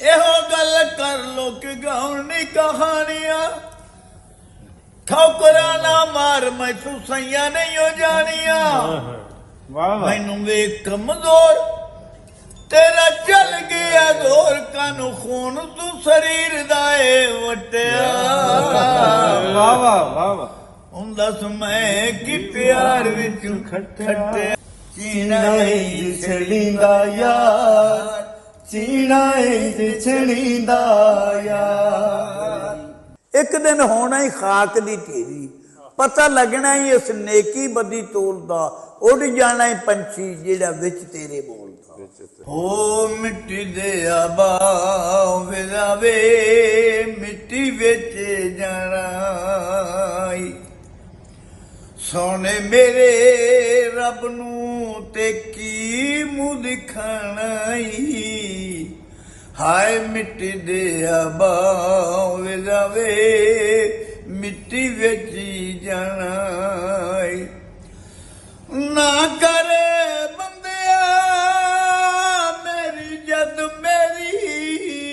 ਇਹੋ ਗੱਲ ਕਰ ਲੋਕ ਗਾਉਣੀ ਕਹਾਣੀਆਂ। ਠੋਕਰਾਂ ਨਾ ਮਾਰ ਸਈਆਂ ਨਹੀਂ ਹੋ ਜਾਣੀਆਂ। ਵਾਹ ਵਾਹ। ਮੈਨੂੰ ਵੇਖ ਕਮਜ਼ੋਰ ਤੇਰਾ ਚੱਲ ਗਿਆ ਗੋਰ ਕਾਨੂੰ ਖੂਨ ਤੂੰ ਸਰੀਰ ਦਾ ਏ ਵਟਿਆ। ਵਾਹ ਵਾਹ ਵਾਹ ਵਾਹ। ਹੁਣ ਦੱਸ ਮੈਂ ਕਿ ਪਿਆਰ ਵਿੱਚ ਖੱਟਿਆ। ਚੀਣਾ ਏ ਛੜੀਂਦਾ ਯਾਰ। ਚੀਣਾ ਏ ਛੜੀਂਦਾ ਯਾਰ ਇੱਕ ਦਿਨ ਹੋਣਾ ਹੀ ਖਾਕ ਦੀ ਢੇਰੀ। ਪਤਾ ਲੱਗਣਾ ਹੀ ਇਸ ਨੇਕੀ ਬਦੀ ਤੋਲਦਾ ਉੱਡ ਜਾਣਾ ਹੀ ਪੰਛੀ ਜਿਹੜਾ ਵਿੱਚ ਤੇਰੇ ਬੋਲਦਾ ਹੋ ਮਿੱਟੀ ਦੇ ਆਬਾ ਵਿਦਾਵੇ ਮਿੱਟੀ ਵਿੱਚ ਜਾਣਾ ਈ। ਸੋਨੇ ਮੇਰੇ ਰੱਬ ਨੂੰ ਤੇ ਕੀ ਮੂੰਹ ਦਿਖਾਣਾ ਈ ਹਾਏ ਮਿੱਟੀ ਦੇ ਆਬਾ ਵੇ ਜਾਵੇ, ਮਿੱਟੀ ਵਿੱਚ ਹੀ ਜਾਣਾ ਨਾ ਕਰੇ ਬੰਦਿਆ, ਮੇਰੀ ਜਦ ਮੇਰੀ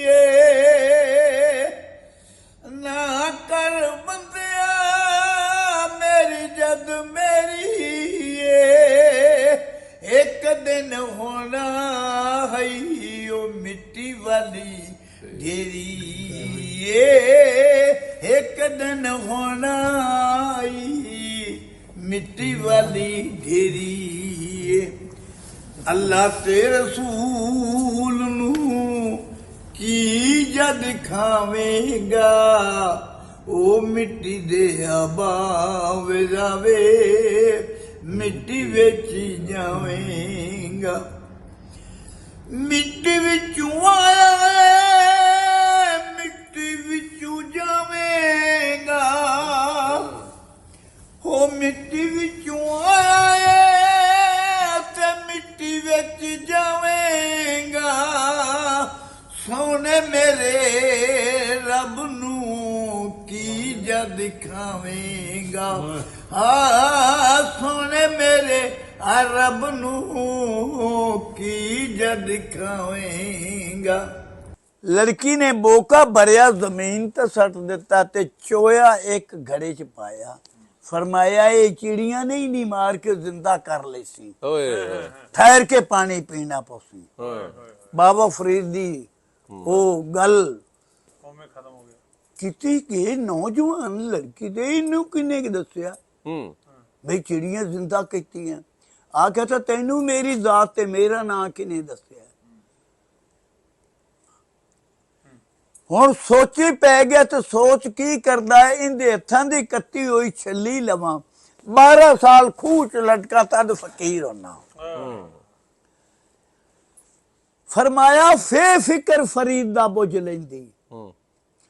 ਏ। ਨਾ ਕਰ ਬੰਦਿਆ, ਮੇਰੀ ਜਦ ਮੇਰੀ ਏ। ਇੱਕ ਦਿਨ ਹੋਣਾ ਹੈ ਵਾਲੀ ਢੇਰੀ ਏ, ਇੱਕ ਦਿਨ ਹੋਣਾ ਈ ਮਿੱਟੀ ਵਾਲੀ ਢੇਰੀ ਏ। ਅੱਲਾ ਤੇ ਰਸੂਲ ਨੂੰ ਕੀ ਜਦ ਖਾਵੇਂਗਾ? ਉਹ ਮਿੱਟੀ ਦੇ ਆਬਾਵੇ ਜਾਵੇ ਮਿੱਟੀ ਵਿੱਚ ਹੀ ਜਾਵੇਂਗਾ। ਲੜਕੀ ਨੇ ਬੋਕਾ ਭਰਿਆ ਜ਼ਮੀਨ ਤੇ ਸੱਟ ਦਿੱਤਾ ਤੇ ਚੋਇਆ ਇੱਕ ਘੜੇ ਚ ਪਾਇਆ। ਫਰਮਾਇਆ ਇਹ ਚਿੜੀਆਂ ਨਹੀਂ ਨੀ ਮਾਰ ਕੇ ਜ਼ਿੰਦਾ ਕਰ ਲਈ ਸੀ। ਓਏ। ਠਹਿਰ ਕੇ ਪਾਣੀ ਪੀਣਾ ਪਉਸੀ ਓਏ ਬਾਬਾ ਫਰੀਦ ਦੀ ਉਹ ਗੱਲ ਕੀਤੀ ਕਿ ਨੌਜਵਾਨ ਲੜਕੀ ਦੇ ਇਹਨੂੰ ਕਿੰਨੇ ਕਿ ਦੱਸਿਆ? ਹੂੰ। ਬਈ ਚਿੜੀਆਂ ਜ਼ਿੰਦਾ ਕੀਤੀਆਂ। ਆ ਤਾਂ ਤੈਨੂੰ ਮੇਰੀ ਜ਼ਾਤ ਤੇ ਮੇਰਾ ਨਾਂ ਕਿਨੇ ਦੱਸਿਆ? ਹੁਣ ਸੋਚੀ ਪੈ ਗਿਆ ਤੇ ਸੋਚ ਕੀ ਕਰਦਾ ਹੈ? ਇਹਦੇ ਹੱਥਾਂ ਦੀ ਕੱਤੀ ਹੋਈ ਛੱਲੀ ਲਵਾਂ। 12 ਸਾਲ ਖੂਹ ਚ ਲਟਕਾ ਤਦ ਫਕੀਰ ਹੋਣਾ ਫਰਮਾਇਆ ਫੇ ਫਿਕਰ ਫਰੀਦ ਦਾ ਬੁਝ ਲੈਂਦੀ।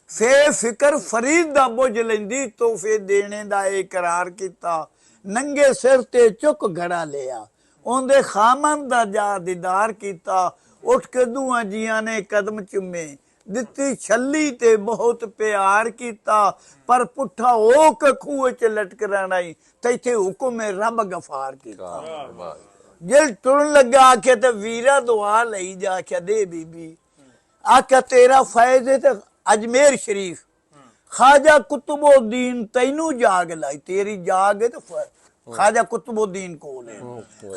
ਫੇ ਫਿਕਰ ਫਰੀਦ ਦਾ ਬੁਝ ਲੈਂਦੀ ਤੋਹਫੇ ਦੇਣੇ ਦਾ ਇਕਰਾਰ ਕੀਤਾ। ਨੰਗੇ ਸਿਰ ਤੇ ਚੁੱਕ ਘੜਾ ਲਿਆ। ਉਹਦੇ ਖਾਮਨ ਦਾ ਜਾ ਦੀਦਾਰ ਕੀਤਾ। ਉੱਠ ਕੇ ਦੂਆਂ ਜੀਆਂ ਨੇ ਕਦਮ ਚੁੰਮੇ। ਦਿੱਤੀ ਛੱਲੀ ਤੇ ਬਹੁਤ ਪਿਆਰ ਕੀਤਾ ਪਰ ਪੁੱਠਾ ਹੋ ਕੇ ਖੂਹ ਚ ਲਟਕ ਰਹਿਣਾ ਹੀ ਤੈਥੇ ਹੁਕਮ ਹੈ ਰੱਬ ਗਫਾਰ ਕੀਤਾ। ਵਾਹ ਵਾਹ ਜੇ ਟੁਰਨ ਲੱਗਾ ਆਖਿਆ ਤੇ ਵੀਰਾ ਦੁਆ ਲਈ ਜਾ ਕੇ ਦੇ ਬੀਬੀ ਆਖਿਆ ਤੇਰਾ ਫੈਜ਼ ਹੈ ਤੇ ਅਜਮੇਰ ਸ਼ਰੀਫ ਖਾਜਾ ਕੁਤਬਉਦੀਨ ਤੈਨੂੰ ਜਾਗ ਲਾਈ ਤੇਰੀ ਜਾਗ ਹੈ ਤੇ ਫ- ਖਾਜਾ ਕੁਤਬਉਦੀਨ ਕੋਲ ਹੈ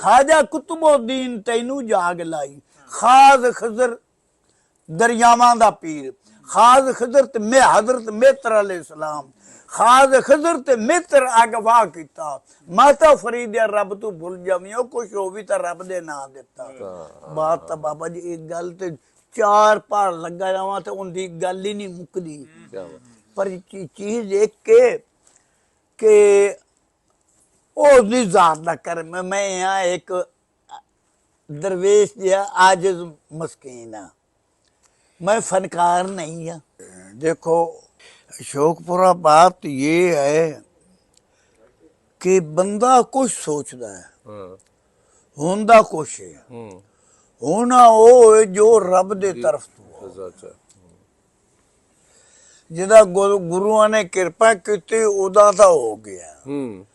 ਖਾਜਾ ਕੁਤਬਉਦੀਨ ਤੈਨੂੰ ਜਾਗ ਲਾਈ ਖਾਜ਼ ਖਜ਼ਰ ਦਰਿਆਵਾਂ ਦਾ ਪੀਰ ਖਾਜ਼ ਖਜ਼ਰ ਤੇ ਮੈਂ ਹਜ਼ਰਤ ਮੇਤਰ ਅਲੈਹਿ ਸਲਾਮ ਖਾਜ਼ ਖਜ਼ਰ ਤੇ ਮਿੱਤਰ ਅਗਵਾ ਕੀਤਾ ਮਾਤਾ ਫਰੀਦ ਦੇ ਰੱਬ ਤੂੰ ਭੁੱਲ ਜਾਵੀਂ ਉਹ ਕੁਛ ਹੋ ਵੀ ਤਾਂ ਰੱਬ ਦੇ ਨਾਂ ਦਿੱਤਾ ਬਾਤ ਤਾਂ ਬਾਬਾ ਜੀ ਇੱਕ ਗੱਲ ਤੇ ਚਾਰ ਭਾਰ ਲੱਗਾ ਜਾਵਾਂ ਤੇ ਉਹਦੀ ਗੱਲ ਹੀ ਨਹੀਂ ਮੁੱਕਦੀ ਕੀ ਬਾਤ ਪਰ ਚੀ- ਚੀਜ਼ ਇੱਕ ਕੇ ਕਿ ਉਸ ਦੀ ਜ਼ਾਤ ਦਾ ਕਰਮ ਹੈ। ਮੈਂ ਆ ਇੱਕ ਦਰਵੇਸ਼ ਜਿਹਾ ਆਜਜ਼ ਮਸਕੀਨ ਆ मैं फनकार नहीं है देखो अशोकपुरा बात ये है कि बंदा कुछ सोचता है ਹਾਂ होंदा कुछ है ਹੂੰ होना वो है जो रब दे तरफ तो ਅੱਛਾ ਅੱਛਾ ਜਿਹਦਾ ਗੁਰੂ- ਗੁਰੂਆਂ ਨੇ ਕਿਰਪਾ ਕੀਤੀ ਉਹਦਾ ਤਾਂ ਹੋ ਗਿਆ ਹੂੰ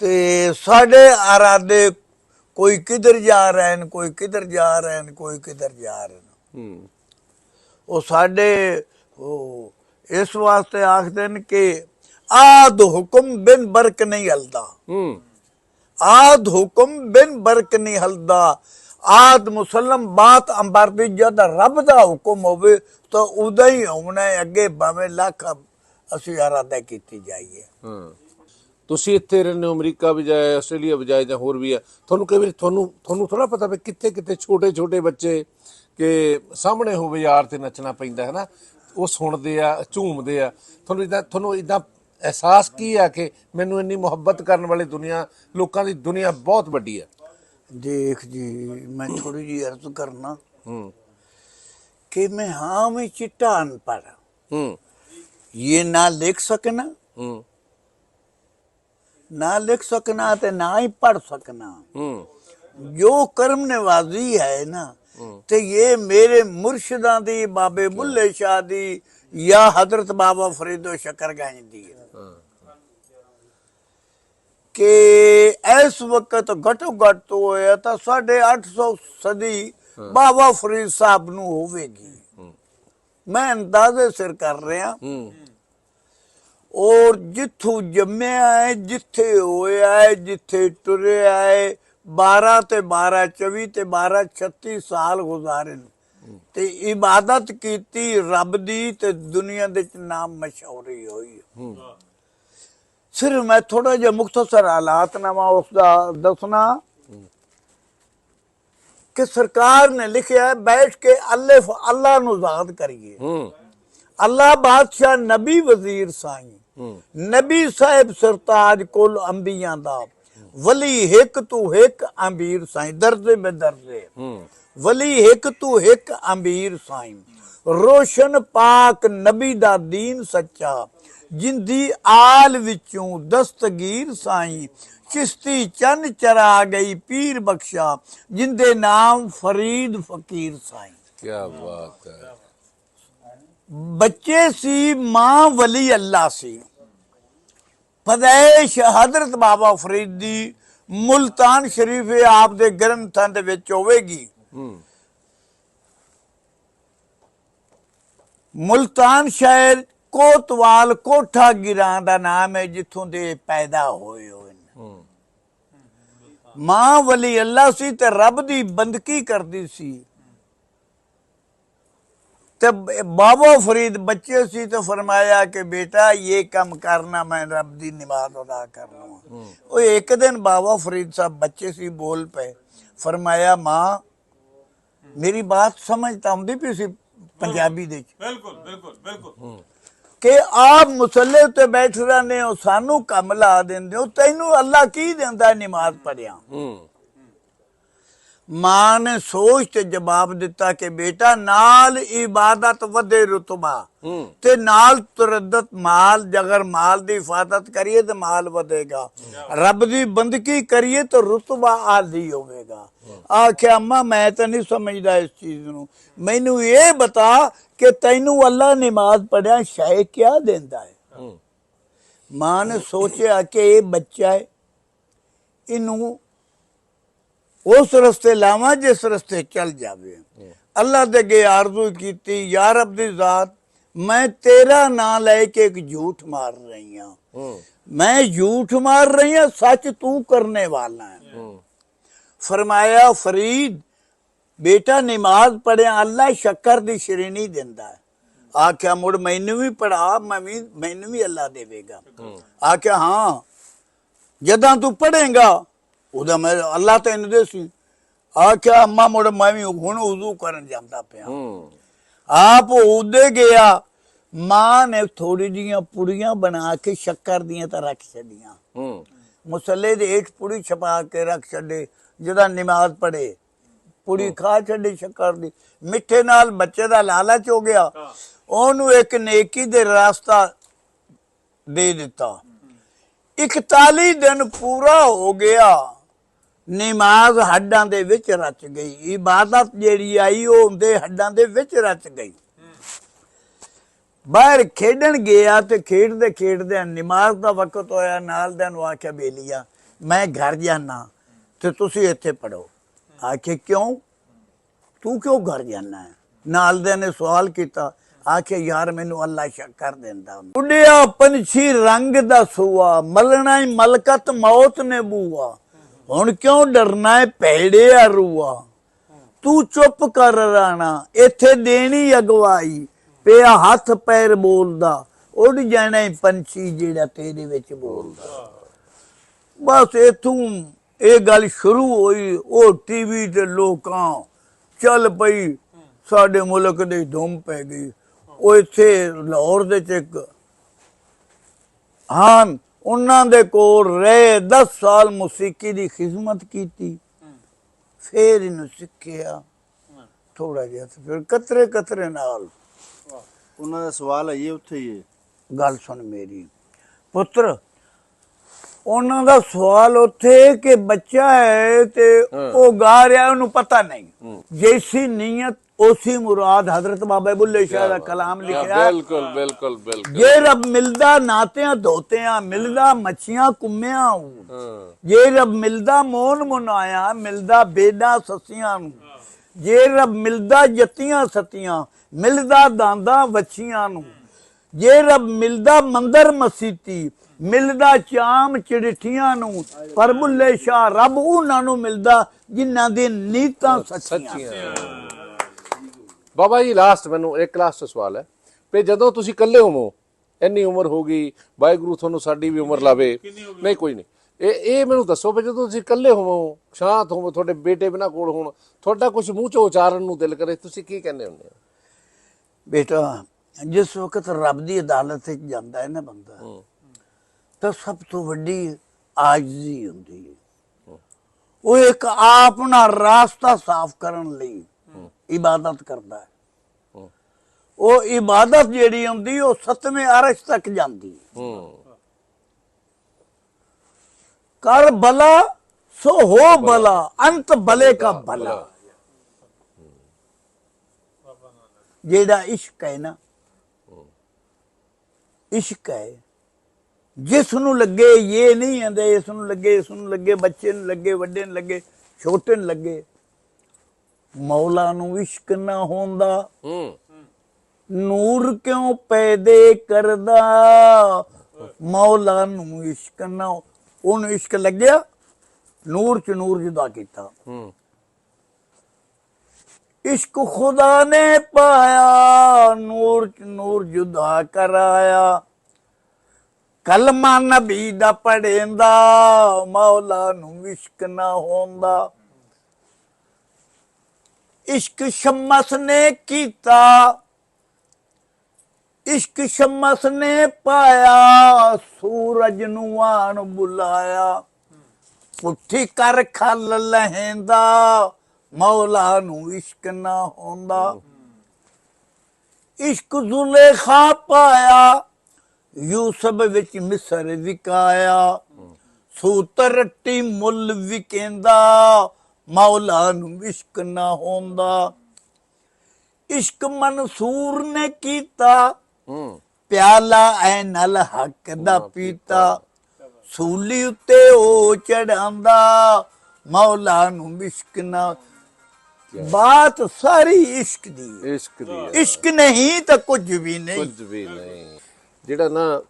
ਤੇ ਸਾਡੇ ਆਰਾਦੇ ਕੋਈ ਕਿਧਰ ਜਾ ਰਹੇ ਨੇ ਕੋਈ ਕਿਧਰ ਜਾ ਰਹੇ ਨੇ ਕੋਈ ਕਿਧਰ ਜਾ ਰਹੇ ਨੇ ਹੂੰ ਉਹ ਸਾਡੇ ਇਸ ਵਾਸਤੇ ਆਖਦੇ ਨੇ ਕਿ ਆਦ ਹੁਕਮ ਬਿਨ ਬਰਕ ਨਹੀਂ ਹਲਦਾ। ਹੂੰ। ਆਦ ਹੁਕਮ ਬਿਨ ਬਰਕ ਨਹੀਂ ਹਲਦਾ। ਆਦ ਮੁਸਲਮ ਬਾਤ ਅੰਬਰ ਦੀ ਜਦ ਰੱਬ ਦਾ ਹੁਕਮ ਹੋਵੇ ਤਾਂ ਉਦਾਂ ਹੀ ਹੋਣਾ ਅੱਗੇ ਭਾਵੇਂ ਲੱਖ ਅਸੀਂ ਇਰਾਦਾ ਕੀਤੀ ਜਾਈਏ। ਹਾਂ। ਤੁਸੀਂ ਇੱਥੇ ਰਹਿੰਦੇ ਹੋ ਅਮਰੀਕਾ ਵੀ ਜਾਏ ਆਸਟ੍ਰੇਲੀਆ ਵੀ ਜਾਏ ਜਾਂ ਹੋਰ ਵੀ ਆ ਤੁਹਾਨੂੰ ਕਈ ਵਾਰੀ ਤੁਹਾਨੂੰ ਤੁਹਾਨੂੰ ਥੋੜਾ ਪਤਾ ਵੀ ਕਿੱਥੇ ਕਿੱਥੇ ਛੋਟੇ ਛੋਟੇ ਬੱਚੇ ਕਿ ਸਾਹਮਣੇ ਹੋਵੇ ਯਾਰ ਤੇ ਨੱਚਣਾ ਪੈਂਦਾ ਹੈ ਨਾ ਉਹ ਸੁਣਦੇ ਆ ਝੂਮਦੇ ਆ ਤੁਹਾਨੂੰ ਇਦਾਂ ਤੁਹਾਨੂੰ ਇਦਾਂ ਅਹਿਸਾਸ ਕੀ ਆ ਕਿ ਮੈਨੂੰ ਇੰਨੀ ਮੁਹੱਬਤ ਕਰਨ ਵਾਲੀ ਦੁਨੀਆ ਲੋਕਾਂ ਦੀ ਦੁਨੀਆ ਬਹੁਤ ਵੱਡੀ ਆ ਦੇਖ ਜੀ ਮੈਂ ਥੋੜੀ ਜੀ ਅਰਜ਼ ਕਰਨਾ ਹੂੰ कि मैं हाँ मैं चिट्टा अनपढ़ ਹੂੰ ये ना लिख सकना ਹੂੰ ना लिख सकना ते ना ही पढ़ सकना ਹੂੰ जो कर्म नवाजी है ना ਤੇ ਇਹ ਮੇਰੇ ਮੁਰਸ਼ਿਦਾਂ ਦੀ, ਬਾਬੇ ਬੁੱਲੇ ਸ਼ਾਹ ਦੀ ਜਾਂ ਹਜ਼ਰਤ ਬਾਬਾ ਫਰੀਦੋ ਸ਼ਕਰਗੰਜ ਦੀ ਕਿ ਇਸ ਵਕਤ ਘਟੋ ਘਟ ਹੋਇਆ ਤਾਂ 850 ਸਦੀ ਬਾਬਾ ਫਰੀਦ ਸਾਹਿਬ ਨੂੰ ਹੋਵੇਗੀ। ਮੈਂ ਅੰਦਾਜ਼ੇ ਸਿਰ ਕਰ ਰਿਹਾ। ਔਰ ਜਿੱਥੋਂ ਜੰਮਿਆ ਹੈ, ਜਿੱਥੇ ਹੋਇਆ ਹੈ, ਜਿੱਥੇ ਟੁਰਿਆ ਹੈ 12 ਤੇ 12 24 ਤੇ 12 36 ਸਾਲ ਗੁਜ਼ਾਰੇ ਨੇ। ਤੇ ਇਬਾਦਤ ਕੀਤੀ ਰੱਬ ਦੀ ਤੇ ਦੁਨੀਆ ਦੇ ਚ ਨਾਮ ਮਸ਼ਹੂਰੀ ਹੋਈ ਹੂੰ। ਸਿਰਫ ਮੈਂ ਥੋੜਾ ਜਿਹਾ ਮੁਖਤਸਰ ਹਾਲਾਤ ਨਾਮਾ ਉਸ ਦਾ ਦੱਸਣਾ। ਕਿ ਸਰਕਾਰ ਨੇ ਲਿਖਿਆ ਬੈਠ ਕੇ ਅੱਲੇ ਅੱਲਾ ਨੂੰ ਯਾਦ ਕਰੀਏ। ਅੱਲਾ ਬਾਦਸ਼ਾਹ ਨਬੀ ਵਜ਼ੀਰ ਸਾਈਂ। ਨਬੀ ਸਾਹਿਬ ਸਰਤਾਜ ਕੁਲ ਅੰਬੀਆਂ ਦਾ ਵਲੀ ਇੱਕ ਤੂੰ ਇੱਕ ਅਮੀਰ ਸਾਈਂ। ਦਰਜੇ ਮੇ ਦਰਜੇ ਹੂੰ। ਵਲੀ ਇੱਕ ਤੂੰ ਇੱਕ ਅਮੀਰ ਸਾਈਂ। ਰੋਸ਼ਨ ਪਾਕ ਨਬੀ ਦਾ ਦੀਨ ਸੱਚਾ। ਜਿੰਦੀ ਆਲ ਵਿੱਚੋਂ ਦਸਤਗੀਰ ਸਾਈਂ। ਚਿਸ਼ਤੀ ਚੰਨ ਚਰਾ ਗਈ ਪੀਰ ਬਖਸ਼ਾ। ਜਿੰਦੇ ਨਾਮ ਫਰੀਦ ਫਕੀਰ ਸਾਈਂ। ਕੀ ਬਾਤ ਹੈ। ਬੱਚੇ ਸੀ ਮਾਂ ਵਲੀ ਅੱਲਾ ਸੀ। ਪਦੇਸ਼ ਹਜ਼ਰਤ ਬਾਬਾ ਫਰੀਦ ਦੀ ਮੁਲਤਾਨ ਸ਼ਰੀਫ ਇਹ ਆਪ ਦੇ ਗ੍ਰੰਥਾਂ ਦੇ ਵਿੱਚ ਹੋਵੇਗੀ। ਮੁਲਤਾਨ ਸ਼ਹਿਰ ਕੋਤਵਾਲ ਕੋਠਾ ਗਿਰਾਂ ਦਾ ਨਾਮ ਹੈ ਜਿੱਥੋਂ ਦੇ ਪੈਦਾ ਹੋਏ ਹੋਏ ਮਾਂ ਵਲੀ ਅੱਲਾ ਸੀ ਤੇ ਰੱਬ ਦੀ ਬੰਦਗੀ ਕਰਦੀ ਸੀ। ਤੇ ਬ- ਬਾਬਾ ਫਰੀਦ ਬੱਚੇ ਸੀ ਤੇ ਫਰਮਾਇਆ ਕਿ ਬੇਟਾ ਇਹ ਕੰਮ ਕਰਨਾ ਮੈਂ ਰੱਬ ਦੀ ਨਮਾਜ਼ ਅਦਾ ਕਰ ਲਵਾਂ ਉਹ ਇੱਕ ਦਿਨ ਬਾਬਾ ਫਰੀਦ ਸਾਹਿਬ ਬੱਚੇ ਸੀ ਬੋਲ ਪਏ ਫਰਮਾਇਆ ਮਾਂ ਮੇਰੀ ਬਾਤ ਸਮਝ ਤਾਂ ਆਉਂਦੀ ਪਈ ਸੀ ਪੰਜਾਬੀ ਦੇ ਵਿੱਚ ਬਿਲਕੁਲ ਬਿਲਕੁਲ ਬਿਲਕੁਲ ਕਿ ਆਪ ਮੁਸੱਲੇ ਉੱਤੇ ਬੈਠ ਰਹਨੇ ਹੋ ਸਾਨੂੰ ਕੰਮ ਲਾ ਦਿੰਦੇ ਹੋ ਤੈਨੂੰ ਅੱਲਾ ਕੀ ਦਿੰਦਾ ਨਮਾਜ਼ ਪੜਿਆ ਹੂੰ ਮਾਂ ਨੇ ਸੋਚ ਤੇ ਜਵਾਬ ਦਿੱਤਾ ਕਿ ਬੇਟਾ ਨਾਲ ਇਬਾਦਤ ਵਧੇ ਰਤਬਾ। ਤੇ ਨਾਲ ਤੁਰਦਤ ਮਾਲ ਜਗਰ ਮਾਲ ਦੀ ਇਫਾਦਤ ਕਰੀਏ ਤੇ ਮਾਲ ਵਧੇਗਾ। ਰੱਬ ਦੀ ਬੰਦਗੀ ਕਰੀਏ ਤਾਂ ਰਤਬਾ ਆਲੀ ਹੋਵੇਗਾ। ਆਖਿਆ ਅੰਮਾ ਮੈਂ ਤਾਂ ਨਹੀਂ ਸਮਝਦਾ ਇਸ ਚੀਜ਼ ਨੂੰ। ਮੈਨੂੰ ਇਹ ਬਤਾ ਕਿ ਤੈਨੂੰ ਅੱਲਾ ਨਮਾਜ਼ ਪੜਿਆ ਸ਼ੈ ਕਿਆ ਦਿੰਦਾ ਹੂੰ। ਮਾਂ ਨੇ ਸੋਚਿਆ ਕਿ ਇਹ ਬੱਚਾ ਹੈ। ਇਹਨੂੰ ਉਸ ਰਸਤੇ ਲਾਵਾਂ ਜਿਸ ਰਸਤੇ ਚੱਲ ਜਾਵੇ। ਅੱਲਾ ਦੇ ਅੱਗੇ ਆਰਜ਼ੂ ਕੀਤੀ, ਯਾ ਰੱਬ ਦੀ ਜ਼ਾਤ, ਮੈਂ ਤੇਰਾ ਨਾਂ ਲੈ ਕੇ ਇੱਕ ਝੂਠ ਮਾਰ ਰਹੀ ਹਾਂ। ਮੈਂ ਝੂਠ ਮਾਰ ਰਹੀ ਹਾਂ, ਸੱਚ ਤੂੰ ਕਰਨੇ ਵਾਲਾ ਹੈ। ਫਰਮਾਇਆ, ਫਰੀਦ, ਬੇਟਾ ਨਮਾਜ਼ ਪੜਿਆ ਅੱਲਾ ਸ਼ੱਕਰ ਦੀ ਸ਼੍ਰੇਣੀ ਦਿੰਦਾ। ਹੈ ਆਖਿਆ, ਮੁੜ ਮੈਨੂੰ ਵੀ ਪੜਾ ਮੈਂ ਵੀ, ਮੈਨੂੰ ਵੀ ਅੱਲਾ ਦੇਵੇਗਾ। ਆਖਿਆ, ਹਾਂ, ਜਦਾਂ ਤੂੰ ਪੜੇਗਾ ਉਹਦਾ ਮੈਂ ਅੱਲਾ ਤੈਨੂੰ ਦੇ ਸੀ ਆਖਿਆ ਅੰਮਾ ਮੁੜ ਮੈਂ ਵੀ ਹੁਣ ਉਜ਼ੂ ਕਰਨ ਜਾਂਦਾ ਪਿਆ ਹੂੰ ਆਪ ਉਹਦੇ ਗਿਆ ਮਾਂ ਨੇ ਥੋੜੀ ਜੀਆਂ ਪੁੜੀਆਂ ਬਣਾ ਕੇ ਸ਼ੱਕਰ ਦੀਆਂ ਤਾਂ ਰੱਖ ਛੱਡੀਆਂ ਹੂੰ ਮੁਸੱਲੇ ਦੇ ਹੇਠ ਪੁੜੀ ਛਪਾ ਕੇ ਰੱਖ ਛੱਡੇ ਜਿਹਦਾ ਨਮਾਜ਼ ਪੜੇ ਪੁੜੀ ਖਾ ਛੱਡੀ ਸ਼ੱਕਰ ਦੀ ਮਿੱਠੇ ਨਾਲ ਬੱਚੇ ਦਾ ਲਾਲਚ ਹੋ ਗਿਆ ਉਹਨੂੰ ਇੱਕ ਨੇਕੀ ਦੇ ਰਾਸਤਾ ਦੇ ਦਿੱਤਾ 41 ਦਿਨ ਪੂਰਾ ਹੋ ਗਿਆ ਨਮਾਜ਼ ਹੱਡਾਂ ਦੇ ਵਿੱਚ ਰਚ ਗਈ। ਇਬਾਦਤ ਜਿਹੜੀ ਆਈ, ਉਹ ਉਹਦੇ ਹੱਡਾਂ ਦੇ ਵਿੱਚ ਰਚ ਗਈ। ਬਾਹਰ ਖੇਡਣ ਗਿਆ ਤੇ ਖੇਡਦੇ ਖੇਡਦੇ ਨਮਾਜ਼ ਦਾ ਵਕਤ ਹੋਇਆ, ਨਾਲ ਦੇ ਨੂੰ ਆਖਿਆ, ਬੇਲੀਆ, ਮੈਂ ਘਰ ਜਾਣਾ ਤੇ ਤੁਸੀਂ ਇੱਥੇ ਪੜੋ ਆਖੇ ਕਿਉਂ? ਤੂੰ ਕਿਉਂ ਘਰ ਜਾਣਾ ਹੈ? ਨਾਲ ਦੇ ਨੇ ਸਵਾਲ ਕੀਤਾ। ਆਖਿਆ, ਯਾਰ, ਮੈਨੂੰ ਅੱਲਾ ਸ਼ੱਕ ਕਰ ਦਿੰਦਾ। ਉੱਡਿਆ ਪੰਛੀ ਰੰਗ ਦਾ ਸੂਆ, ਮਲਣਾ ਹੀ ਮਲਕਤ ਮੌਤ ਨੇ ਬੂਆ। ਹੁਣ ਕਿਉਂ ਡਰਨਾ ਹੈ ਭੇੜਿਆ ਰੂਆ। ਤੂੰ ਚੁੱਪ ਕਰ ਰਾਣਾ, ਇੱਥੇ ਦੇਣੀ ਅਗਵਾਈ। ਪਿਆ ਹੱਥ ਪੈਰ ਬੋਲਦਾ, ਉੱਡ ਜਾਣਾ ਈ ਪੰਛੀ ਜਿਹੜਾ ਤੇਰੇ ਵਿੱਚ ਬੋਲਦਾ। ਬਸ ਇਥੋਂ ਇਹ ਗੱਲ ਸ਼ੁਰੂ ਹੋਈ, ਉਹ ਟੀਵੀ ਤੇ ਲੋਕਾਂ, ਚੱਲ ਪਈ, ਸਾਡੇ ਮੁਲਕ ਦੇ ਧੁੰਮ ਪੈ ਗਈ। ਉਹ ਇੱਥੇ ਲਾਹੌਰ ਦੇ ਚ ਇੱਕ, ਹਾਂ ਉਹਨਾਂ ਦੇ ਕੋਲ ਰਹੇ 10 ਸਾਲ ਮੌਸੀਕੀ ਦੀ ਖਿਦਮਤ ਕੀਤੀ। ਫੇਰ ਇਹਨੂੰ ਸਿੱਖਿਆ। ਥੋੜਾ ਜਿਹਾ ਤੇ ਫਿਰ ਕਤਰੇ ਕਤਰੇ ਨਾਲ। ਉਹਨਾਂ ਦਾ ਸਵਾਲ ਹੈ ਇਹ ਉੱਥੇ ਹੀ ਹੈ ਗੱਲ ਸੁਣ ਮੇਰੀ। ਪੁੱਤਰ ਉਹਨਾਂ ਦਾ ਸਵਾਲ ਉੱਥੇ ਕਿ ਬੱਚਾ ਹੈ ਤੇ ਉਹ ਗਾ ਰਿਹਾ ਉਹਨੂੰ ਪਤਾ ਨਹੀਂ। ਜੈਸੀ ਨੀਅਤ ਉਸੀ ਮੁਰਾਦ ਹਜ਼ਰਤ ਬਾਬਾ ਬੁੱਲੇ ਸ਼ਾਹ ਦਾ ਕਲਾਮ ਲਿਖਿਆ ਬਿਲਕੁਲ ਬਿਲਕੁਲ ਬਿਲਕੁਲ ਜੇ ਰੱਬ ਮਿਲਦਾ ਨਾਤਿਆਂ ਧੋਤਿਆਂ ਮਿਲਦਾ ਮੱਛੀਆਂ ਕੁੰਮਿਆਂ ਹਾਂ ਜੇ ਰੱਬ ਮਿਲਦਾ ਮੋਨ ਮੁਨਾਇਆ ਮਿਲਦਾ ਬੇਡਾ ਸੱਸੀਆਂ ਨੂੰ ਜੇ ਰੱਬ ਮਿਲਦਾ ਜੱਤੀਆਂ ਸਤੀਆਂ ਮਿਲਦਾ ਦਾਂਦਾ ਵੱਛੀਆਂ ਨੂੰ ਜੇ ਰੱਬ ਮਿਲਦਾ ਮੰਦਰ ਮਸੀਤੀ ਮਿਲਦਾ ਚਾਮ ਚਿੜਠੀਆਂ ਨੂੰ ਪਰ ਬੁੱਲੇ ਸ਼ਾਹ ਰੱਬ ਉਹਨਾਂ ਨੂੰ ਮਿਲਦਾ ਜਿਨ੍ਹਾਂ ਦੇ ਨੀਤਾਂ ਸੱਚੀਆਂ ਬਾਬਾ ਜੀ ਲਾਸਟ ਮੈਨੂੰ ਇੱਕ ਲਾਸਟ ਸਵਾਲ ਹੈ ਵੀ ਜਦੋਂ ਤੁਸੀਂ ਇਕੱਲੇ ਹੋਵੋ ਇੰਨੀ ਉਮਰ ਹੋ ਗਈ ਵਾਹਿਗੁਰੂ ਤੁਹਾਨੂੰ ਸਾਡੀ ਵੀ ਉਮਰ ਲਾਵੇ। ਨਹੀਂ ਕੋਈ ਨਹੀਂ। ਇਹ ਇਹ ਮੈਨੂੰ ਦੱਸੋ ਵੀ ਜਦੋਂ ਤੁਸੀਂ ਇਕੱਲੇ ਹੋਵੋ ਸ਼ਾਂਤ ਹੋਵੋ ਤੁਹਾਡੇ ਬੇਟੇ ਬਿਨਾ ਕੋਲ ਹੋਣ ਤੁਹਾਡਾ ਕੁਝ ਮੂੰਹ ਚੋਂ ਉਚਾਰਨ ਨੂੰ ਦਿਲ ਕਰੇ ਤੁਸੀਂ ਕੀ ਕਹਿੰਦੇ ਹੁੰਦੇ ਹੋ? ਬੇਟਾ ਜਿਸ ਵਕਤ ਰੱਬ ਦੀ ਅਦਾਲਤ ਵਿੱਚ ਜਾਂਦਾ ਹੈ ਨਾ ਬੰਦਾ ਤਾਂ ਸਭ ਤੋਂ ਵੱਡੀ ਆਜਜ਼ੀ ਹੁੰਦੀ ਹੈ। ਉਹ ਇੱਕ ਆਪਣਾ ਰਾਸਤਾ ਸਾਫ਼ ਕਰਨ ਲਈ ਇਬਾਦਤ ਕਰਦਾ ਹੈ। ਉਹ ਇਬਾਦਤ ਜਿਹੜੀ ਹੁੰਦੀ ਉਹ ਸਤਵੇਂ ਅਰਸ਼ ਤੱਕ ਜਾਂਦੀ ਹੈ। ਕਰ ਭਲਾ ਸੋ ਹੋ ਭਲਾ ਅੰਤ ਭਲੇ ਕਾ ਭਲਾ ਜਿਹੜਾ ਇਸ਼ਕ ਹੈ ਨਾ ਇਸ਼ਕ ਹੈ। ਜਿਸ ਨੂੰ ਲੱਗੇ ਇਹ ਨਹੀਂ ਆਂਦੇ ਇਸ ਨੂੰ ਲੱਗੇ ਇਸ ਨੂੰ ਲੱਗੇ ਬੱਚੇ ਨੂੰ ਲੱਗੇ ਵੱਡੇ ਨੂੰ ਲੱਗੇ ਛੋਟੇ ਨੂੰ ਲੱਗੇ ਮੌਲਾ ਨੂੰ ਇਸ਼ਕ ਨਾ ਹੁੰਦਾ। ਹੂੰ। ਨੂਰ ਕਿਉਂ ਪੈਦੇ ਕਰਦਾ? ਮੌਲਾ ਨੂੰ ਇਸ਼ਕ ਨਾ ਉਹਨੂੰ ਇਸ਼ਕ ਲੱਗਿਆ? ਨੂਰ ਚ ਨੂਰ ਜੁਦਾ ਕੀਤਾ। ਹੂੰ। ਇਸ਼ਕ ਖੁਦਾ ਨੇ ਪਾਇਆ ਨੂਰ ਚ ਨੂਰ ਜੁਦਾ ਕਰਾਇਆ। ਕਲਮਾ ਨਬੀ ਦਾ ਪੜੇਂਦਾ ਮੌਲਾ ਨੂੰ ਇਸ਼ਕ ਨਾ ਹੁੰਦਾ। ਇਸ਼ਕ ਸ਼ਮਸ ਨੇ ਕੀਤਾ। ਇਸ਼ਕ ਸ਼ਮਸ ਨੇ ਪਾਇਆ, ਸੂਰਜ ਨੂੰ ਆਣ ਬੁਲਾਇਆ। ਪੁੱਠੀ ਕਰ ਖਲ ਲਹਿੰਦਾ, ਮੌਲਾ ਨੂੰ ਇਸ਼ਕ ਨਾ ਹੁੰਦਾ। ਇਸ਼ਕ ਜ਼ੁਲੇਖਾ ਪਾਇਆ, ਯੂਸਫ ਵਿੱਚ ਮਿਸਰ ਵਿਕਾਇਆ। ਸੂਤਰ ਰੱਟੀ ਮੁੱਲ ਵਿਕੇਂਦਾ ਮੌਲਾ ਨੂੰ ਇਸ਼ਕ ਨਾ ਹੁੰਦਾ। ਇਸ਼ਕ ਮਨਸੂਰ ਨੇ ਕੀਤਾ। ਪਿਆਲਾ ਐ ਨਲ ਹੱਕ ਦਾ ਪੀਤਾ। ਸੂਲੀ ਉੱਤੇ ਉਹ ਚੜਾਂਦਾ। ਮੌਲਾ ਨੂੰ ਇਸ਼ਕ ਨਾ ਬਾਤ। ਸਾਰੀ ਇਸ਼ਕ ਦੀ। ਇਸ਼ਕ ਦੀ। ਇਸ਼ਕ ਨਹੀਂ ਤਾਂ ਕੁਝ ਵੀ ਨਹੀਂ। ਕੁਝ ਵੀ ਨਹੀਂ। ਜਿਹੜਾ ਨਾ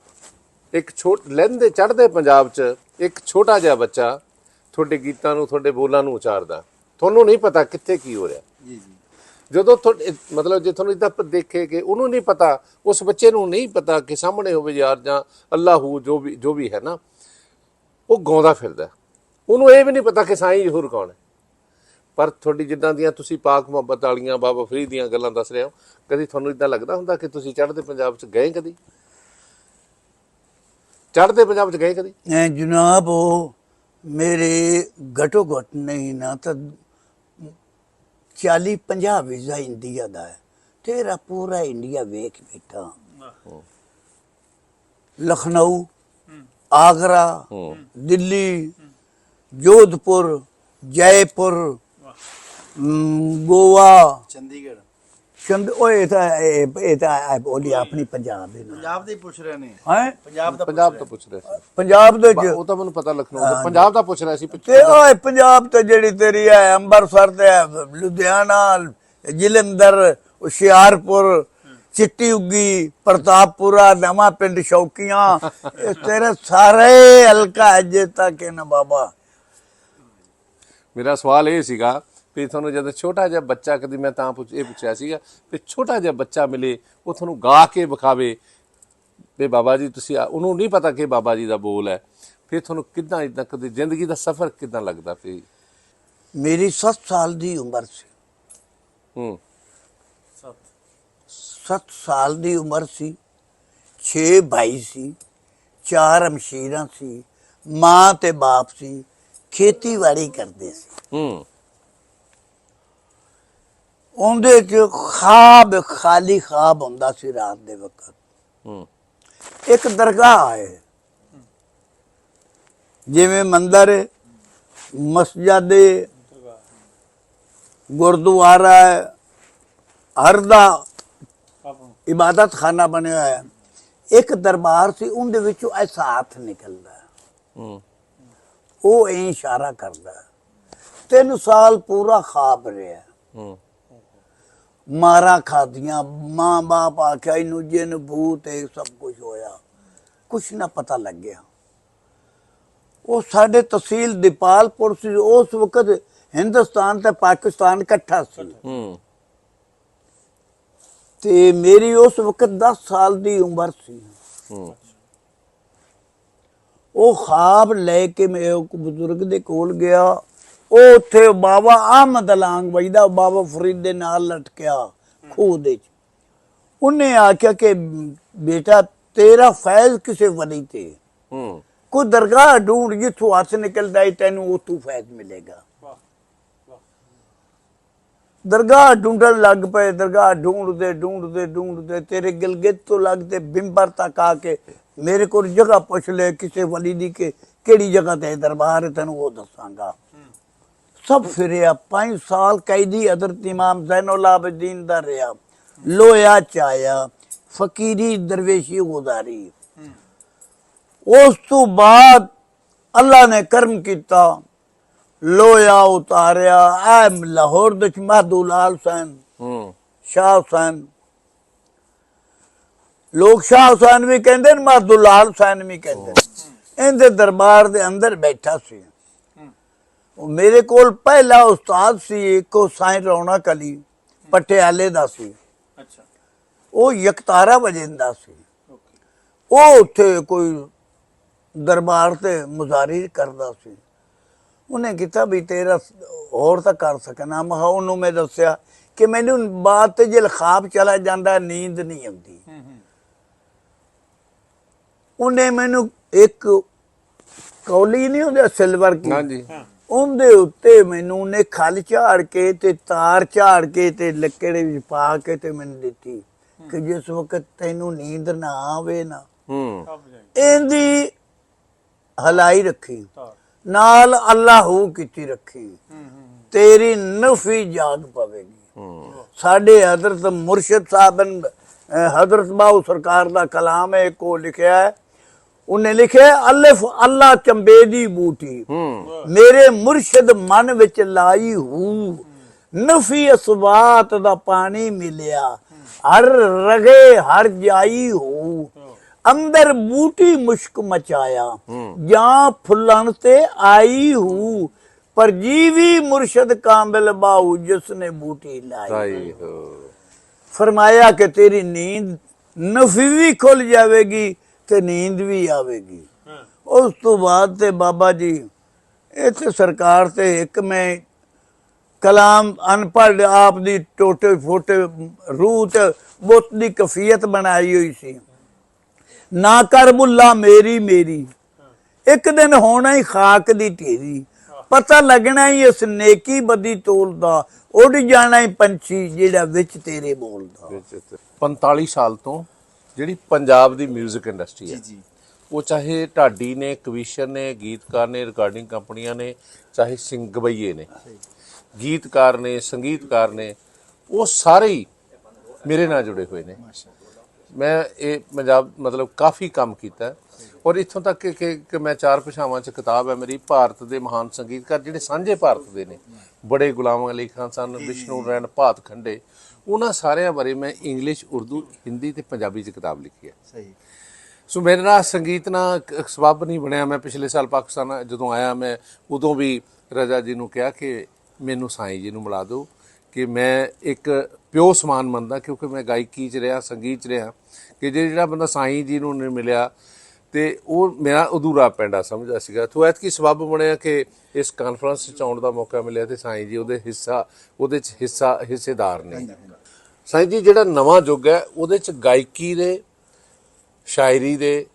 ਇੱਕ ਛੋਟ ਲਹਿੰਦੇ ਚੜ੍ਹਦੇ ਪੰਜਾਬ 'ਚ ਇੱਕ ਛੋਟਾ ਜਿਹਾ ਬੱਚਾ ਤੁਹਾਡੇ ਗੀਤਾਂ ਨੂੰ ਤੁਹਾਡੇ ਬੋਲਾਂ ਨੂੰ ਉਚਾਰਦਾ। ਤੁਹਾਨੂੰ ਨਹੀਂ ਪਤਾ ਕਿੱਥੇ ਕੀ ਹੋ ਰਿਹਾ। ਜੀ ਜੀ। ਜਦੋਂ ਤੁਹਾਡੇ ਮਤਲਬ ਜੇ ਤੁਹਾਨੂੰ ਇਦਾਂ ਦੇਖੇ ਕਿ ਉਹਨੂੰ ਨਹੀਂ ਪਤਾ ਉਸ ਬੱਚੇ ਨੂੰ ਨਹੀਂ ਪਤਾ ਕਿ ਸਾਹਮਣੇ ਹੋਵੇ ਯਾਰ ਜਾਂ ਅੱਲਾਹੂ ਜੋ ਵੀ ਜੋ ਵੀ ਹੈ ਨਾ ਉਹ ਗਾਉਂਦਾ ਫਿਰਦਾ। ਉਹਨੂੰ ਇਹ ਵੀ ਨਹੀਂ ਪਤਾ ਕਿ ਸਾਈਂ ਜ਼ਹੂਰ ਕੌਣ ਹੈ। ਪਰ ਤੁਹਾਡੀ ਜਿੱਦਾਂ ਦੀਆਂ ਤੁਸੀਂ ਪਾਕ ਮੁਹੱਬਤ ਵਾਲੀਆਂ ਬਾਬਾ ਫਰੀਦ ਦੀਆਂ ਗੱਲਾਂ ਦੱਸ ਰਹੇ ਹੋ ਕਦੀ ਤੁਹਾਨੂੰ ਇਦਾਂ ਲੱਗਦਾ ਹੁੰਦਾ ਕਿ ਤੁਸੀਂ ਚੜ੍ਹਦੇ ਪੰਜਾਬ 'ਚ ਗਏ ਕਦੀ? ਚੜ੍ਹਦੇ ਪੰਜਾਬ 'ਚ ਗਏ ਕਦੀ? ਐ ਜਨਾਬ ਉਹ ਮੇਰੇ ਘਟੋ ਘਟ ਨਹੀਂ ਨਾ ਤਾਂ 40 50 ਵੀਜ਼ਾ ਇੰਡੀਆ ਦਾ ਹੈ। ਤੇਰਾ ਪੂਰਾ ਇੰਡੀਆ ਵੇਖ ਬੈਠਾ। ਲਖਨਊ ਆਗਰਾ ਦਿੱਲੀ ਜੋਧਪੁਰ ਜੈਪੁਰ ਗੋਆ ਚੰਡੀਗੜ੍ਹ। ਚੰਦ ਓਏ ਤਾਂ ਇਹ ਇਹ ਤਾਂ ਇਹ ਬੋਲੀ ਆਪਣੀ ਪੰਜਾਬ ਦੇ ਨਾਲ ਪੰਜਾਬ ਦੇ ਹੀ ਪੁੱਛ ਰਹੇ ਨੇ। ਹੈ? ਪੰਜਾਬ ਦਾ ਪੰਜਾਬ ਤੋਂ ਪੁੱਛ ਰਿਹਾ ਸੀ। ਪੰਜਾਬ ਦੇ ਚ ਉਹ ਤਾਂ ਮੈਨੂੰ ਪਤਾ ਲਖਨਊ ਦਾ। ਪੰਜਾਬ ਦਾ ਪੁੱਛ ਰਿਹਾ ਸੀ ਤੇ ਓਏ ਪੰਜਾਬ ਤੇ ਜਿਹੜੀ ਤੇਰੀ ਹੈ ਅੰਮ੍ਰਿਤਸਰ ਤੇ ਹੈ, ਲੁਧਿਆਣਾ ਜਲੰਧਰ ਹੁਸ਼ਿਆਰਪੁਰ ਚਿੱਟੀ ਉੱਗੀ ਪ੍ਰਤਾਪਪੁਰਾ ਨਵਾਂ ਪਿੰਡ ਸ਼ੌਕੀਆਂ ਇਹ ਤੇਰੇ ਸਾਰੇ ਹਲਕਾ ਅਜੇ ਤੱਕ ਨਾ ਬਾਬਾ। ਮੇਰਾ ਸਵਾਲ ਇਹ ਸੀਗਾ ਵੀ ਤੁਹਾਨੂੰ ਜਦੋਂ ਛੋਟਾ ਜਿਹਾ ਬੱਚਾ ਕਦੀ ਮੈਂ ਤਾਂ ਪੁੱਛ ਇਹ ਪੁੱਛਿਆ ਸੀਗਾ ਵੀ ਛੋਟਾ ਜਿਹਾ ਬੱਚਾ ਮਿਲੇ ਉਹ ਤੁਹਾਨੂੰ ਗਾ ਕੇ ਵਿਖਾਵੇ ਵੀ ਬਾਬਾ ਜੀ ਤੁਸੀਂ ਉਹਨੂੰ ਨਹੀਂ ਪਤਾ ਕਿ ਬਾਬਾ ਜੀ ਦਾ ਬੋਲ ਹੈ। ਫਿਰ ਤੁਹਾਨੂੰ ਕਿਦਾਂ ਇਦਾਂ ਕਦੀ ਜ਼ਿੰਦਗੀ ਦਾ ਸਫ਼ਰ ਕਿਦਾਂ ਲੱਗਦਾ ਫਿਰ ਮੇਰੀ 7 ਸਾਲ ਦੀ ਉਮਰ ਸੀ। ਹੂੰ। 7 ਸਾਲ ਦੀ ਉਮਰ ਸੀ 6 ਭਾਈ ਸੀ ਚਾਰ ਅਮਸ਼ੀਰਾਂ ਸੀ ਮਾਂ ਤੇ ਬਾਪ ਸੀ ਖੇਤੀਬਾੜੀ ਕਰਦੇ ਸੀ। ਹੂੰ। ਉਹਦੇ ਚ ਖਾਬ ਖਾਲੀ ਖਾਬ ਹੁੰਦਾ ਸੀ ਰਾਤ ਦੇ ਵਕਤ। ਹੂੰ। ਇੱਕ ਦਰਗਾਹ ਹੈ। ਜਿਵੇਂ ਮੰਦਰ ਹੈ, ਮਸਜਿਦ ਹੈ, ਗੁਰਦੁਆਰਾ ਹੈ, ਹਰ ਦਾ ਇਬਾਦਤ ਖਾਨਾ ਬਣਿਆ ਹੋਇਆ। ਹੈ ਇੱਕ ਦਰਬਾਰ ਸੀ ਉਹਦੇ ਵਿੱਚੋਂ ਐਸਾ ਹੱਥ ਨਿਕਲਦਾ। ਹੈ। ਉਹ ਇਹ ਇਸ਼ਾਰਾ ਕਰਦਾ। ਤਿੰਨ ਸਾਲ ਪੂਰਾ ਖਾਬ ਰਿਹਾ। ਹੂੰ। ਮਾਰਾ ਖਾਦੀਆਂ ਮਾਂ ਬਾਪ ਆਖਿਆ ਇਹਨੂੰ ਜਿਨ ਭੂਤ ਇਹ ਸਭ ਕੁਝ ਹੋਇਆ। ਕੁਛ ਨਾ ਪਤਾ ਲੱਗਿਆ ਉਹ ਸਾਡੇ ਤਹਿਸੀਲ ਦੀਪਾਲਪੁਰ ਸੀ ਉਸ ਵਕਤ ਹਿੰਦੁਸਤਾਨ ਤੇ ਪਾਕਿਸਤਾਨ ਇਕੱਠਾ ਸੀ। ਹੂੰ। ਤੇ ਮੇਰੀ ਉਸ ਵਕਤ 10 ਸਾਲ ਦੀ ਉਮਰ ਸੀ। ਹੂੰ। ਉਹ ਖਾਬ ਲੈ ਕੇ ਮੈਂ ਇੱਕ ਬਜ਼ੁਰਗ ਦੇ ਕੋਲ ਗਿਆ। ਉਹ ਉੱਥੇ ਬਾਬਾ ਅਹਿਮਦ ਲਾਂਗ ਵਜਦਾ ਬਾਬਾ ਫਰੀਦ ਦੇ ਨਾਲ ਲਟਕਿਆ ਖੂਹ ਦੇ ਚ। ਉਹਨੇ ਆਖਿਆ ਕਿ ਬੇਟਾ ਤੇਰਾ ਫੈਜ਼ ਕਿਸੇ ਵਲੀ ਤੇ ਹੂੰ। ਕੋਈ ਦਰਗਾਹ ਢੂੰਡ ਜਿੱਥੋਂ ਹੱਥ ਨਿਕਲਦਾ ਹੈ ਤੈਨੂੰ ਤੂੰ ਫੈਜ਼ ਮਿਲੇਗਾ। ਦਰਗਾਹ ਢੂੰਡਣ ਲੱਗ ਪਏ ਦਰਗਾਹ ਢੂੰਡਦੇ ਢੂੰਡਦੇ ਢੂੰਡਦੇ ਤੇਰੇ ਗਿਲਗਿਤ ਤੋਂ ਲੱਗਦੇ ਬਿੰਬਰ ਤੱਕ ਆ ਕੇ ਮੇਰੇ ਕੋਲ ਜਗ੍ਹਾ ਪੁੱਛ ਲੈ ਕਿਸੇ ਵਲੀ ਦੀ ਕਿ ਕਿਹੜੀ ਜਗ੍ਹਾ ਤੇ ਦਰਬਾਰ ਤੈਨੂੰ ਉਹ ਦੱਸਾਂਗਾ। ਸਭ ਫਿਰਿਆ 5 ਸਾਲ ਕੈਦੀ ਹਜ਼ਰਤ ਇਮਾਮ ਜ਼ੈਨੁਲ ਆਬਦੀਨ ਦਾ ਰਿਹਾ। ਲੋਇਆ ਚਾਇਆ ਫਕੀਰੀ ਦਰਵੇਸ਼ੀ ਗੁਜ਼ਾਰੀ ਉਸ ਤੋਂ ਬਾਅਦ ਅੱਲਾ ਨੇ ਕਰਮ ਕੀਤਾ। ਲੋਇਆ ਉਤਾਰਿਆ ਐ ਲਾਹੌਰ ਦੇ ਮਹਦੂ ਲਾਲ ਹੁਸੈਨ ਹੂੰ। ਸ਼ਾਹ ਹੁਸੈਨ ਲੋਕ ਸ਼ਾਹ ਹੁਸੈਨ ਵੀ ਕਹਿੰਦੇ ਨੇ ਮਹਦੂ ਲਾਲ ਹੁਸੈਨ ਵੀ ਕਹਿੰਦੇ ਨੇ। ਇਹਦੇ ਦਰਬਾਰ ਦੇ ਅੰਦਰ ਬੈਠਾ ਸੀ। ਮੇਰੇ ਕੋਲ ਪਹਿਲਾ ਉਸਤਾਦ ਸੀ ਇੱਕ ਸਾਈਂ ਰੌਣਕ ਅਲੀ ਪਟਿਆਲੇ ਦਾ ਸੀ। ਅੱਛਾ। ਉਹ ਯਕਤਾਰਾ ਵਜਿੰਦਾ ਸੀ। ਉਹ ਉੱਥੇ ਕੋਈ ਦਰਬਾਰ ਤੇ ਮੁਜ਼ਾਰੀ ਕਰਦਾ ਸੀ। ਉਹਨੇ ਕੀਤਾ ਵੀ ਤੇਰਾ ਹੋਰ ਤਾਂ ਕਰ ਸਕਣਾ ਮੈਂ ਕਿਹਾ ਉਹਨੂੰ ਮੈਂ ਦੱਸਿਆ ਕਿ ਮੈਨੂੰ ਬਾਤ ਤੇ ਜੇ ਖਾਬ ਚਲਾ ਜਾਂਦਾ ਨੀਂਦ ਨਹੀਂ ਆਉਂਦੀ। ਉਹਨੇ ਮੈਨੂੰ ਇੱਕ ਕੌਲੀ ਨਹੀਂ ਹੁੰਦੀ ਸਿਲਵਰ ਕੀ? ਹਾਂਜੀ। ਉਹਦੇ ਉੱਤੇ ਮੈਨੂੰ ਉਹਨੇ ਖਲ ਝਾੜ ਕੇ ਤੇ ਤਾਰ ਝਾੜ ਕੇ ਤੇ ਲੱਕੜੇ ਵਿੱਚ ਪਾ ਕੇ ਤੇ ਮੈਨੂੰ ਦਿੱਤੀ ਕਿ ਜਿਸ ਵਕਤ ਤੈਨੂੰ ਨੀਂਦ ਨਾ ਆਵੇ ਨਾ। ਹੂੰ। ਇਹਦੀ ਹਲਾਈ ਰੱਖੀ। ਨਾਲ ਅੱਲਾਹੂ ਕੀਤੀ ਰੱਖੀ। ਤੇਰੀ ਨਫੀ ਜਾਗ ਪਵੇਗੀ। ਸਾਡੇ ਹਜ਼ਰਤ ਮੁਰਸ਼ਿਦ ਸਾਹਿਬ ਨੇ ਹਜ਼ਰਤ ਬਾਉ ਸਰਕਾਰ ਦਾ ਕਲਾਮ ਹੈ ਕੋ ਲਿਖਿਆ ਹੈ ਉਹਨੇ ਲਿਖਿਆ ਹੈ, ਅਲਫ ਅੱਲਾ ਚੰਬੇ ਦੀ ਬੂਟੀ ਹੂੰ ਮੇਰੇ ਮੁਰਸ਼ਿਦ ਮਨ ਵਿੱਚ ਲਾਈ ਹੂ ਨਫੀ ਅਸਵਾਤ ਦਾ ਪਾਣੀ ਮਿਲਿਆ ਹਰ ਰਗੇ ਹਰ ਜਾਈ ਹੂ ਅੰਦਰ ਬੂਟੀ ਮੁਸ਼ਕ ਮਚਾਇਆ ਜਾਂ ਫੁੱਲਣ ਤੇ ਆਈ ਹੂ ਪਰ ਜੀਵੀ ਮੁਰਸ਼ਿਦ ਕਾਮਿਲ ਬਾਉ ਜਿਸ ਨੇ ਬੂਟੀ ਲਾਈ ਸਾਈ ਹੋ ਫਰਮਾਇਆ ਕਿ ਤੇਰੀ ਤੇ ਨੀਂਦ ਵੀ ਆਵੇਗੀ। ਉਸ ਤੋਂ ਬਾਅਦ ਤੇ ਬਾਬਾ ਜੀ ਇੱਥੇ ਸਰਕਾਰ ਤੇ ਇੱਕ ਮੈਂ ਕਲਾਮ ਅਨਪੜ੍ਹ ਆਪ ਦੀ ਟੋਟੇ ਫੋਟੇ ਰੂਹ ਤੇ ਬੁੱਤ ਦੀ ਕਫੀਅਤ ਬਣਾਈ ਹੋਈ ਸੀ। ਨਾ ਕਰ ਮੁੱਲਾ ਮੇਰੀ ਮੇਰੀ। ਇੱਕ ਦਿਨ ਹੋਣਾ ਹੀ ਖਾਕ ਦੀ ਢੇਰੀ। ਪਤਾ ਲੱਗਣਾ ਹੀ ਇਸ ਨੇਕੀ ਬਦੀ ਤੋਲਦਾ ਉੱਡ ਜਾਣਾ ਹੀ ਪੰਛੀ ਜਿਹੜਾ ਵਿੱਚ ਤੇਰੇ ਬੋਲਦਾ ਵਿੱਚ 45 ਸਾਲ ਤੋਂ ਜਿਹੜੀ ਪੰਜਾਬ ਦੀ 뮤직 ਇੰਡਸਟਰੀ ਹੈ ਜੀ ਉਹ ਚਾਹੇ ਢਾਡੀ ਨੇ ਕਵੀਸ਼ਰ ਨੇ ਗੀਤਕਾਰ ਨੇ ਰਿਕਾਰਡਿੰਗ ਕੰਪਨੀਆਂ ਨੇ ਚਾਹੇ ਸਿੰਘ ਗਵਈਏ ਨੇ ਗੀਤਕਾਰ ਨੇ ਸੰਗੀਤਕਾਰ ਨੇ ਉਹ ਸਾਰੇ ਹੀ ਮੇਰੇ ਨਾਲ ਜੁੜੇ ਹੋਏ ਨੇ। ਮੈਂ ਇਹ ਪੰਜਾਬ ਮਤਲਬ ਕਾਫੀ ਕੰਮ ਕੀਤਾ। ਔਰ ਇੱਥੋਂ ਤੱਕ ਕਿ- ਕਿ ਕਿ ਮੈਂ ਚਾਰ ਭਾਸ਼ਾਵਾਂ ਚ ਕਿਤਾਬ ਹੈ ਮੇਰੀ ਭਾਰਤ ਦੇ ਮਹਾਨ ਸੰਗੀਤਕਾਰ ਜਿਹੜੇ ਸਾਂਝੇ ਭਾਰਤ ਦੇ ਨੇ। ਬੜੇ ਗੁਲਾਮ ਅਲੀ ਖਾਨ ਸਨ ਵਿਸ਼ਨੂੰ ਰੈਣ ਭਾਤ ਖੰਡੇ। ਉਹਨਾਂ ਸਾਰਿਆਂ ਬਾਰੇ ਮੈਂ ਇੰਗਲਿਸ਼ ਉਰਦੂ ਹਿੰਦੀ ਤੇ ਪੰਜਾਬੀ ਚ ਕਿਤਾਬ ਲਿਖੀ ਹੈ। ਸਹੀ। ਸੋ ਮੇਰੇ ਨਾਲ ਸੰਗੀਤ ਨਾਲ ਸਬੱਬ ਨਹੀਂ ਬਣਿਆ। ਮੈਂ ਪਿਛਲੇ ਸਾਲ ਪਾਕਿਸਤਾਨ ਜਦੋਂ ਆਇਆ ਮੈਂ ਉਦੋਂ ਵੀ ਰਜਾ ਜੀ ਨੂੰ ਕਿਹਾ ਕਿ ਮੈਨੂੰ ਸਾਈਂ ਜੀ ਨੂੰ ਮਿਲਾ ਦਿਓ ਕਿ ਮੈਂ ਇੱਕ ਪਿਓ ਸਮਾਨ ਮੰਨਦਾ ਕਿਉਂਕਿ ਮੈਂ ਗਾਇਕੀ 'ਚ ਰਿਹਾ ਸੰਗੀਤ 'ਚ ਰਿਹਾ ਕਿ ਜੇ ਜਿਹੜਾ ਬੰਦਾ ਸਾਈਂ ਜੀ ਨੂੰ ਨਹੀਂ ਮਿਲਿਆ ਤੇ ਉਹ ਮੇਰਾ ਅਧੂਰਾ ਪੈਂਡਾ ਸਮਝਦਾ ਸੀਗਾ। ਤੋਂ ਐਤਕੀ ਸਬੱਬ ਬਣਿਆ ਕਿ ਇਸ ਕਾਨਫਰੰਸ 'ਚ ਆਉਣ ਦਾ ਮੌਕਾ ਮਿਲਿਆ ਤੇ ਸਾਈਂ ਜੀ ਉਹਦੇ ਹਿੱਸਾ ਉਹਦੇ 'ਚ ਹਿੱਸਾ ਹਿੱਸੇਦਾਰ ਨੇ। ਸਾਈਂ ਜੀ ਜਿਹੜਾ ਨਵਾਂ ਯੁੱਗ ਹੈ ਉਹਦੇ 'ਚ ਗਾਇਕੀ ਦੇ ਸ਼ਾਇਰੀ ਦੇ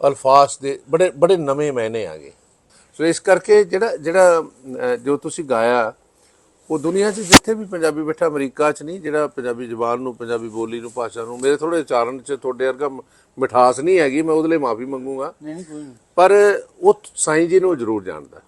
ਅਲਫਾਜ਼ ਦੇ ਬੜੇ ਬੜੇ ਨਵੇਂ ਮਾਇਨੇ ਆ ਗਏ। ਸੋ ਇਸ ਕਰਕੇ ਜਿਹੜਾ ਜਿਹੜਾ ਜੋ ਤੁਸੀਂ ਗਾਇਆ ਉਹ ਦੁਨੀਆ 'ਚ ਜਿੱਥੇ ਵੀ ਪੰਜਾਬੀ ਬੈਠਾ ਅਮਰੀਕਾ 'ਚ ਨਹੀਂ ਜਿਹੜਾ ਪੰਜਾਬੀ ਜ਼ੁਬਾਨ ਨੂੰ ਪੰਜਾਬੀ ਬੋਲੀ ਨੂੰ ਭਾਸ਼ਾ ਨੂੰ ਮੇਰੇ ਥੋੜੇ ਉਚਾਰਨ 'ਚ ਤੁਹਾਡੇ ਵਰਗਾ ਮਿਠਾਸ ਨਹੀਂ ਹੈਗੀ ਮੈਂ ਉਹਦੇ ਲਈ ਮਾਫੀ ਮੰਗੂਗਾ। ਨਹੀਂ ਨਹੀਂ ਕੋਈ ਨਹੀਂ। ਪਰ ਉਹ ਸਾਈਂ ਜੀ ਨੂੰ ਜ਼ਰੂਰ ਜਾਣਦਾ।